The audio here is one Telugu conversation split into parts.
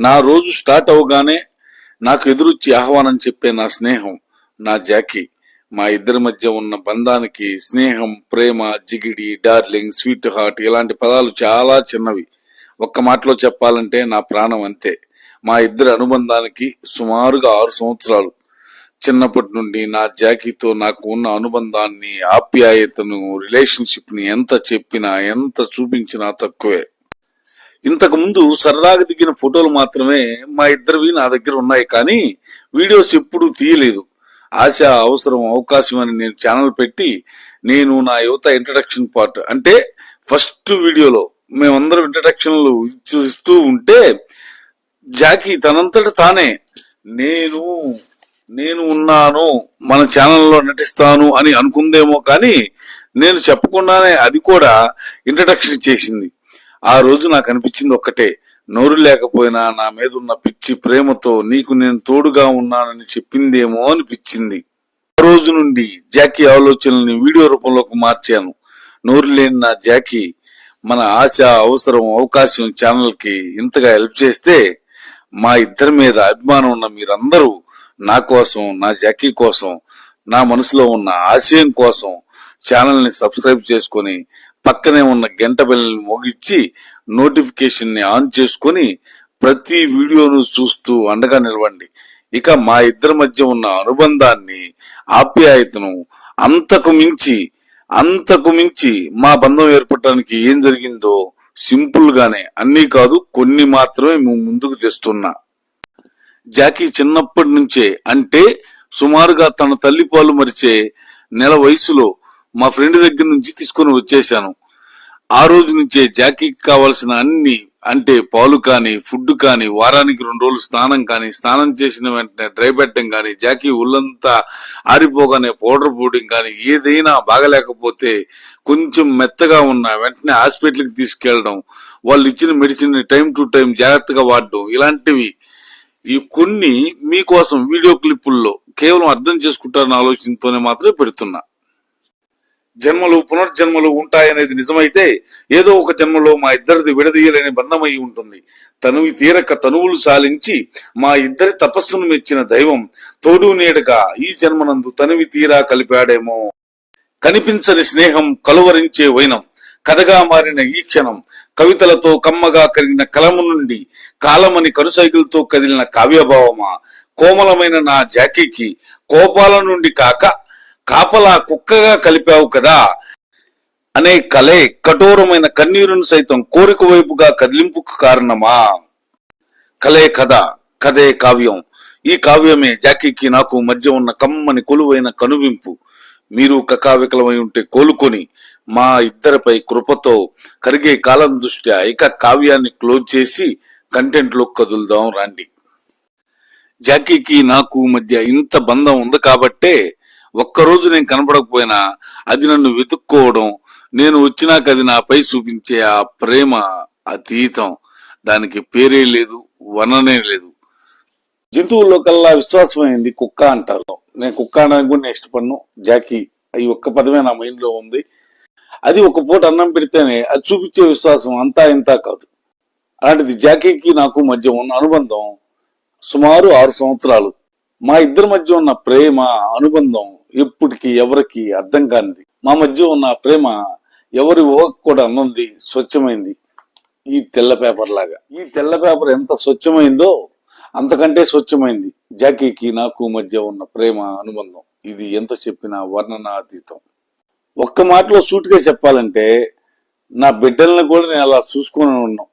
నా రోజు స్టార్ట్ అవగానే నాకు ఎదురొచ్చి ఆహ్వానం చెప్పే నా స్నేహం నా జాకీ. మా ఇద్దరి మధ్య ఉన్న బంధానికి స్నేహం ప్రేమ జిగిడి డార్లింగ్ స్వీట్ హార్ట్ ఇలాంటి పదాలు చాలా చిన్నవి. ఒక్క మాటలో చెప్పాలంటే నా ప్రాణం అంతే. మా ఇద్దరి అనుబంధానికి సుమారుగా ఆరు సంవత్సరాలు. చిన్నప్పటి నుండి నా జాకీతో నాకు ఉన్న అనుబంధాన్ని ఆప్యాయతను రిలేషన్షిప్ని ఎంత చెప్పినా ఎంత చూపించినా తక్కువే. ఇంతకు ముందు సరదాగా దిగిన ఫోటోలు మాత్రమే మా ఇద్దరివి నా దగ్గర ఉన్నాయి కానీ వీడియోస్ ఎప్పుడూ తీయలేదు. ఆశ అవసరం అవకాశం అని నేను ఛానల్ పెట్టి నేను నా యువత ఇంట్రడక్షన్ పార్ట్ అంటే ఫస్ట్ వీడియోలో మేమందరం ఇంట్రడక్షన్లు ఇస్తూ ఉంటే జాకీ తనంతట తానే నేను నేను ఉన్నాను మన ఛానల్లో నటిస్తాను అని అనుకుందేమో కానీ నేను చెప్పకుండానే అది కూడా ఇంట్రడక్షన్ చేసింది. ఆ రోజు నాకు అనిపించింది ఒక్కటే. నోరు లేకపోయినా నా మీద ఉన్న పిచ్చి ప్రేమతో నీకు నేను తోడుగా ఉన్నానని చెప్పిందేమో అనిపించింది. ఆ రోజు నుండి జాకీ ఆలోచనల్ని వీడియో రూపంలోకి మార్చాను. నోరు లేని నా జాకీ మన ఆశ అవసరం అవకాశం ఛానల్కి ఇంతగా హెల్ప్ చేస్తే మా ఇద్దరి మీద అభిమానం ఉన్న మీరందరూ నా కోసం నా జాకీ కోసం నా మనసులో ఉన్న ఆశయం కోసం ఛానల్ని సబ్స్క్రైబ్ చేసుకొని పక్కనే ఉన్న గంట బెల్లని మోగిచ్చి నోటిఫికేషన్ని ఆన్ చేసుకొని ప్రతి వీడియోను చూస్తూ అండగా నిలవండి. ఇక మా ఇద్దరి మధ్య ఉన్న అనుబంధాన్ని ఆప్యాయతను అంతకు మించి అంతకు మించి మా బంధం ఏర్పడటానికి ఏం జరిగిందో సింపుల్ గానే అన్నీ కాదు కొన్ని మాత్రమే మేము ముందుకు తెస్తున్నా. జాకీ చిన్నప్పటి నుంచే అంటే సుమారుగా తన తల్లి పాలు మరిచే నెల వయసులో మా ఫ్రెండ్ దగ్గర నుంచి తీసుకొని వచ్చేశాను. ఆ రోజు నుంచే జాకీకి కావాల్సిన అన్ని అంటే పాలు కానీ ఫుడ్ కానీ వారానికి రెండు రోజులు స్నానం కానీ స్నానం చేసిన వెంటనే డ్రై పెట్టడం కానీ జాకీ ఉళ్ళంతా ఆరిపోగానే పౌడర్ పూడింగ్ కానీ ఏదైనా బాగలేకపోతే కొంచెం మెత్తగా ఉన్న వెంటనే హాస్పిటల్కి తీసుకెళ్ళడం వాళ్ళు ఇచ్చిన మెడిసిన్ టైం టు టైం జాగ్రత్తగా వాడడం ఇలాంటివి. ఈ కొన్ని మీకోసం వీడియో క్లిప్పుల్లో కేవలం అర్థం చేసుకుంటారన్న ఆలోచనతోనే మాత్రమే పెడుతున్నా. జన్మలు పునర్జన్మలు ఉంటాయనేది నిజమైతే ఏదో ఒక జన్మలో మా ఇద్దరిది విడదీయలేని బంధమై ఉంటుంది. తనువి తీరక తనువులు సాలించి మా ఇద్దరి తపస్సును మెచ్చిన దైవం తోడు నీడగా ఈ జన్మనందు తనివి తీరా కలిపాడేమో. కనిపించని స్నేహం కలువరించే వైనం కథగా మారిన ఈ క్షణం కవితలతో కమ్మగా కరిగిన కలము నుండి కాలమని కనుసైకిల్తో కదిలిన కావ్యభావమా? కోమలమైన నా జాకీకి కోపాల నుండి కాక కాపలా కుక్కగా కలిపావు కదా అనే కలే కఠోరమైన కన్నీరును సైతం కోరిక వైపుగా కదిలింపుకు కారణమా? కలే కథ కథే కావ్యం. ఈ కావ్యమే జాకీకి నాకు మధ్య ఉన్న కమ్మని కొలువైన కనువింపు. మీరు కకావికలమై ఉంటే కోలుకొని మా ఇద్దరిపై కృపతో కరిగే కాలం దృష్ట్యా ఇక కావ్యాన్ని క్లోజ్ చేసి కంటెంట్లో కదులుదాం రండి. జాకీకి నాకు మధ్య ఇంత బంధం ఉంది కాబట్టే ఒక్కరోజు నేను కనపడకపోయినా అది నన్ను వెతుక్కోవడం నేను వచ్చినాక అది నాపై చూపించే ఆ ప్రేమ అతీతం. దానికి పేరే లేదు వననే లేదు. జంతువుల్లో కల్లా విశ్వాసమైంది కుక్క అంటారు. నేను కుక్క అనడానికి కూడా నేను ఇష్టపడను. జాకీ ఈ ఒక్క పదమే నా మైండ్లో ఉంది. అది ఒక పూట అన్నం పెడితేనే అది చూపించే విశ్వాసం అంతా ఇంత కాదు. అలాంటిది జాకీకి నాకు మధ్య ఉన్న అనుబంధం సుమారు ఆరు సంవత్సరాలు. మా ఇద్దరి మధ్య ఉన్న ప్రేమ అనుబంధం ఎప్పటికీ ఎవరికి అర్థం కానిది. మా మధ్య ఉన్న ప్రేమ ఎవరి ఊహకు కూడా అన్నంది స్వచ్ఛమైంది. ఈ తెల్ల పేపర్ లాగా. ఈ తెల్ల పేపర్ ఎంత స్వచ్ఛమైందో అంతకంటే స్వచ్ఛమైంది. జాకీకి నాకు మధ్య ఉన్న ప్రేమ అనుబంధం. ఇది ఎంత చెప్పినా వర్ణనాతీతం. ఒక్క మాటలో సూటిగా చెప్పాలంటే నా బిడ్డల్ని కూడా నేను అలా చూసుకుని ఉన్నాం.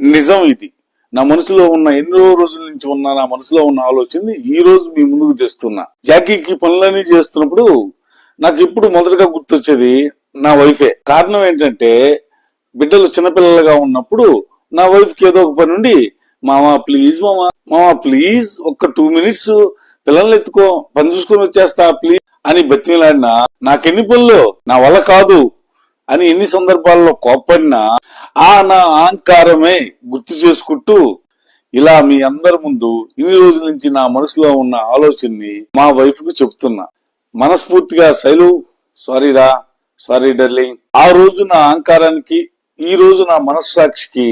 నిజం ఇది. నా మనసులో ఉన్న ఎన్నో రోజుల నుంచి ఉన్న నా మనసులో ఉన్న ఆలోచన ఈ రోజు మీ ముందుకు తెస్తున్నా. జాకీకి పనులన్నీ చేస్తున్నప్పుడు నాకు ఇప్పుడు మొదటగా గుర్తొచ్చేది నా వైఫే. కారణం ఏంటంటే బిడ్డలు చిన్నపిల్లలుగా ఉన్నప్పుడు నా వైఫ్కి ఏదో ఒక పని ఉండి మామా ప్లీజ్ మామా మామా ప్లీజ్ ఒక్క టూ మినిట్స్ పిల్లల్ని ఎత్తుకో పని చూసుకొని వచ్చేస్తా ప్లీజ్ అని బతిమిలాడినా నాకెన్ని పనులు? నా వల్ల కాదు అని ఎన్ని సందర్భాల్లో కోప్పడినా ఆ నా అహంకారమే గుర్తు చేసుకుంటూ ఇలా మీ అందరి ముందు ఇన్ని రోజుల నుంచి నా మనసులో ఉన్న ఆలోచనని మా వైఫ్కు చెప్తున్నా. మనస్ఫూర్తిగా శైలు సారీ రా సారీ డర్లింగ్. ఆ రోజు నా అహంకారానికి ఈ రోజు నా మనస్సాక్షికి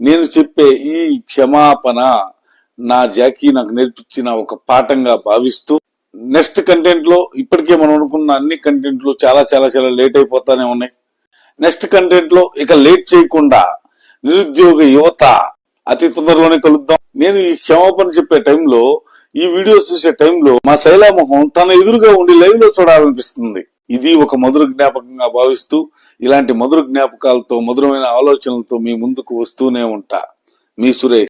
నేను చెప్పే ఈ క్షమాపణ నా జాకీ నాకు నేర్పించిన ఒక పాఠంగా భావిస్తూ నెక్స్ట్ కంటెంట్లో ఇప్పటికే మనం అనుకున్న అన్ని కంటెంట్లు చాలా చాలా చాలా లేట్ అయిపోతానే ఉన్నాయి. నెక్స్ట్ కంటెంట్లో ఇక లేట్ చేయకుండా నిరుద్యోగ యువత అతి తొందరలోనే కలుద్దాం. నేను ఈ క్షమాపణ చెప్పే టైంలో ఈ వీడియోస్ చూసే టైంలో మా శైలామోహం తన ఎదురుగా ఉండి లైవ్లో చూడాలనిపిస్తుంది. ఇది ఒక మధుర జ్ఞాపకంగా భావిస్తూ ఇలాంటి మధుర జ్ఞాపకాలతో మధురమైన ఆలోచనలతో మీ ముందుకు వస్తూనే ఉంటా. మీ సురేష్